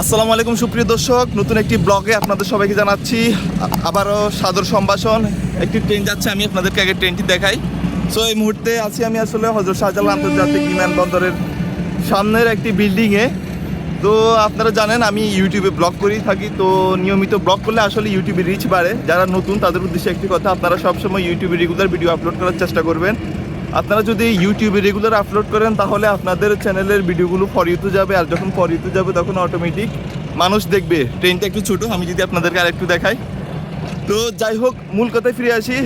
আসসালামু আলাইকুম, সুপ্রিয় দর্শক। নতুন একটি ব্লগে আপনাদের সবাইকে জানাচ্ছি, আবারও সাদর সম্ভাষণ। একটি ট্রেন যাচ্ছে, আমি আপনাদেরকে আগে ট্রেনটি দেখাই। সো এই মুহূর্তে আছি আমি আসলে হজরত শাহজালাল আন্তর্জাতিক বিমানবন্দরের সামনের একটি বিল্ডিংয়ে তো আপনারা জানেন, আমি ইউটিউবে ব্লগ করেই থাকি। তো নিয়মিত ব্লগ করলে আসলে ইউটিউবে রিচ বাড়ে। যারা নতুন, তাদের উদ্দেশ্যে একটি কথা, আপনারা সবসময় ইউটিউবে রেগুলার ভিডিও আপলোড করার চেষ্টা করবেন। আপনারা যদি ইউটিউবে রেগুলার আপলোড করেন, তাহলে আপনাদের চ্যানেলের ভিডিওগুলো ফর ইউতে যাবে। আর যখন ফর ইউতে যাবে, তখন অটোমেটিক মানুষ দেখবে। ট্রেনটা একটু ছোটো, আমি যদি আপনাদেরকে আরেকটু দেখাই। তো যাই হোক, মূল কথায় ফিরে আসি।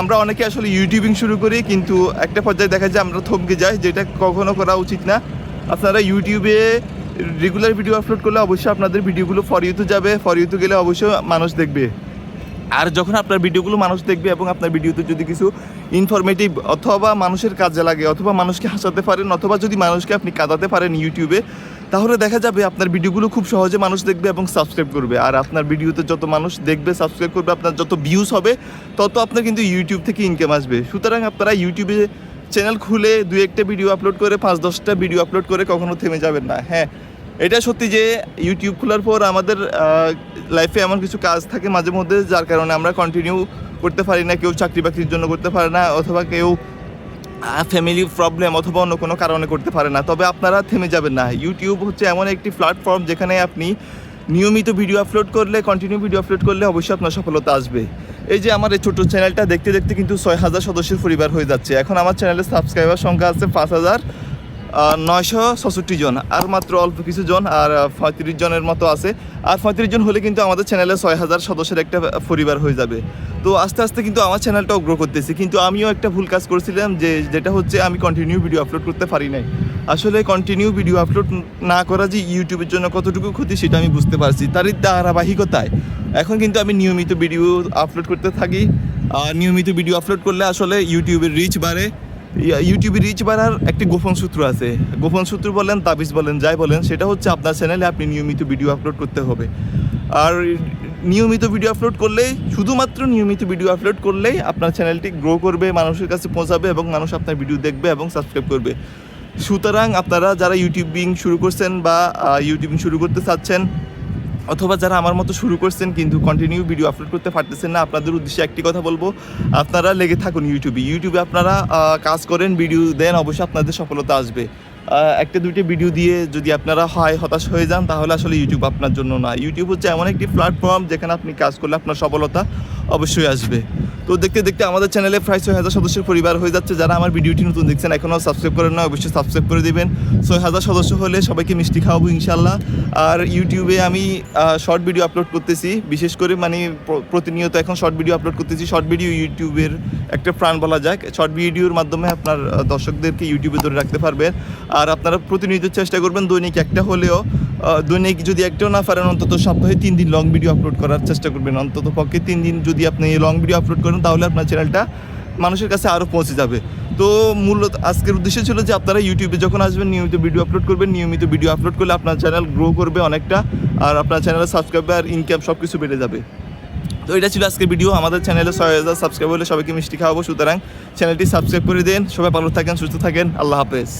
আমরা অনেকে আসলে ইউটিউবিং শুরু করি, কিন্তু একটা পর্যায়ে দেখা যায় আমরা থমকে যাই, যেটা কখনো করা উচিত না। আপনারা ইউটিউবে রেগুলার ভিডিও আপলোড করলে অবশ্যই আপনাদের ভিডিওগুলো ফর ইউতে যাবে। ফর ইউতে গেলে অবশ্যই মানুষ দেখবে। আর যখন আপনার ভিডিওগুলো মানুষ দেখবে এবং আপনার ভিডিওতে যদি কিছু ইনফরমেটিভ অথবা মানুষের কাজে লাগে অথবা মানুষকে হাসাতে পারেন অথবা যদি মানুষকে আপনি কাঁদাতে পারেন ইউটিউবে, তাহলে দেখা যাবে আপনার ভিডিওগুলো খুব সহজে মানুষ দেখবে এবং সাবস্ক্রাইব করবে। আর আপনার ভিডিওতে যত মানুষ দেখবে সাবস্ক্রাইব করবে, আপনার যত ভিউজ হবে, তত আপনার কিন্তু ইউটিউব থেকে ইনকাম আসবে। সুতরাং আপনারা ইউটিউবে চ্যানেল খুলে দু একটা ভিডিও আপলোড করে পাঁচ দশটা ভিডিও আপলোড করে কখনো থেমে যাবেন না। হ্যাঁ এটা সত্যি যে ইউটিউব খোলার পর আমাদের লাইফে এমন কিছু কাজ থাকে মাঝে মধ্যে, যার কারণে আমরা কন্টিনিউ করতে পারি না, কেউ চাকরি বাকরির জন্য করতে পারে না, অথবা কেউ ফ্যামিলি প্রবলেম অথবা অন্য কোনো কারণে করতে পারে না। তবে আপনারা থেমে যাবেন না। ইউটিউব হচ্ছে এমন একটি প্ল্যাটফর্ম যেখানে আপনি নিয়মিত ভিডিও আপলোড করলে কন্টিনিউ ভিডিও আপলোড করলে অবশ্যই আপনার সফলতা আসবে। এই যে আমার এই ছোটো চ্যানেলটা দেখতে দেখতে কিন্তু ছয় হাজার সদস্যের পরিবার হয়ে যাচ্ছে। এখন আমার চ্যানেলের সাবস্ক্রাইবার সংখ্যা আছে পাঁচ হাজার। নয়শো ছষট্টি জন, আর মাত্র অল্প কিছু জন, আর পঁয়ত্রিশ জনের মতো আছে। আর পঁয়ত্রিশ জন হলে কিন্তু আমাদের চ্যানেলে ছয় হাজার সদস্যের একটা পরিবার হয়ে যাবে। তো আস্তে আস্তে কিন্তু আমার চ্যানেলটাও গ্রো করতেছি। কিন্তু আমিও একটা ভুল কাজ করেছিলাম, যে, যেটা হচ্ছে আমি কন্টিনিউ ভিডিও আপলোড করতে পারি নাই। আসলে কন্টিনিউ ভিডিও আপলোড না করা যে ইউটিউবের জন্য কতটুকু ক্ষতি, সেটা আমি বুঝতে পারছি। তারই ধারাবাহিকতায়। এখন কিন্তু আমি নিয়মিত ভিডিও আপলোড করতে থাকি। আর নিয়মিত ভিডিও আপলোড করলে আসলে ইউটিউবের রিচ বাড়ে। ইউটিউবে রিচ বাড়ার একটি গোপন সূত্র আছে। গোপন সূত্র বলেন, তাবিজ বলেন, যাই বলেন, সেটা হচ্ছে আপনার চ্যানেলে আপনি নিয়মিত ভিডিও আপলোড করতে হবে। আর নিয়মিত ভিডিও আপলোড করলেই, শুধুমাত্র নিয়মিত ভিডিও আপলোড করলেই আপনার চ্যানেলটি গ্রো করবে, মানুষের কাছে পৌঁছাবে এবং মানুষ আপনার ভিডিও দেখবে এবং সাবস্ক্রাইব করবে। সুতরাং আপনারা যারা ইউটিউবিং শুরু করছেন বা ইউটিউবিং শুরু করতে চাচ্ছেন অথবা যারা আমার মতো শুরু করছেন কিন্তু কন্টিনিউ ভিডিও আপলোড করতে পারতেছেন না, আপনাদের উদ্দেশ্যে একটি কথা বলব। আপনারা লেগে থাকুন ইউটিউবে ইউটিউবে আপনারা কাজ করেন ভিডিও দেন, অবশ্যই আপনাদের সফলতা আসবে। একটা দুইটি ভিডিও দিয়ে যদি আপনারা হয়, হতাশ হয়ে যান, তাহলে আসলে ইউটিউব আপনার জন্য না। ইউটিউব হচ্ছে এমন একটি প্ল্যাটফর্ম যেখানে আপনি কাজ করলে আপনার সফলতা অবশ্যই আসবে। তো দেখতে দেখতে আমাদের চ্যানেলে প্রায় ছয় হাজার সদস্যের পরিবার হয়ে যাচ্ছে যারা আমার ভিডিওটি নতুন দেখছেন, এখনও সাবস্ক্রাইব করেন না অবশ্যই সাবস্ক্রাইব করে দেবেন। ছয় হাজার সদস্য হলে সবাইকে মিষ্টি খাওয়াবো ইনশাল্লাহ আর ইউটিউবে আমি শর্ট ভিডিও আপলোড করতেছি। বিশেষ করে মানে প্রতিনিয়ত এখন শর্ট ভিডিও আপলোড করতেছি। শর্ট ভিডিও ইউটিউবের একটা প্রাণ বলা যাক। শর্ট ভিডিওর মাধ্যমে আপনার দর্শকদেরকে ইউটিউবে ধরে রাখতে পারবেন। আর আপনারা প্রতিনিয়ত চেষ্টা করবেন দৈনিক একটা হলেও দৈনিক যদি একটাও না পারেন, অন্তত সপ্তাহে তিন দিন লং ভিডিও আপলোড করার চেষ্টা করবেন। অন্তত পক্ষে তিন দিন যদি আপনি লং ভিডিও আপলোড করেন, তাহলে আপনার চ্যানেলটা মানুষের কাছে আরও পৌঁছে যাবে। তো মূলত আজকের উদ্দেশ্য ছিল যে আপনারা ইউটিউবে যখন আসবেন, নিয়মিত ভিডিও আপলোড করবেন। নিয়মিত ভিডিও আপলোড করলে আপনার চ্যানেল গ্রো করবে অনেকটা, আর আপনার চ্যানেলের সাবস্ক্রাইবার ইনকাম সব কিছু বেড়ে যাবে। তো এটা ছিল আজকের ভিডিও আমাদের চ্যানেলে ছয় হাজার সাবস্ক্রাইব হলে সবাইকে মিষ্টি খাওয়াবো। সুতরাং চ্যানেলটি সাবস্ক্রাইব করে দিন। সবাই ভালো থাকেন, সুস্থ থাকেন। আল্লাহ হাফেজ।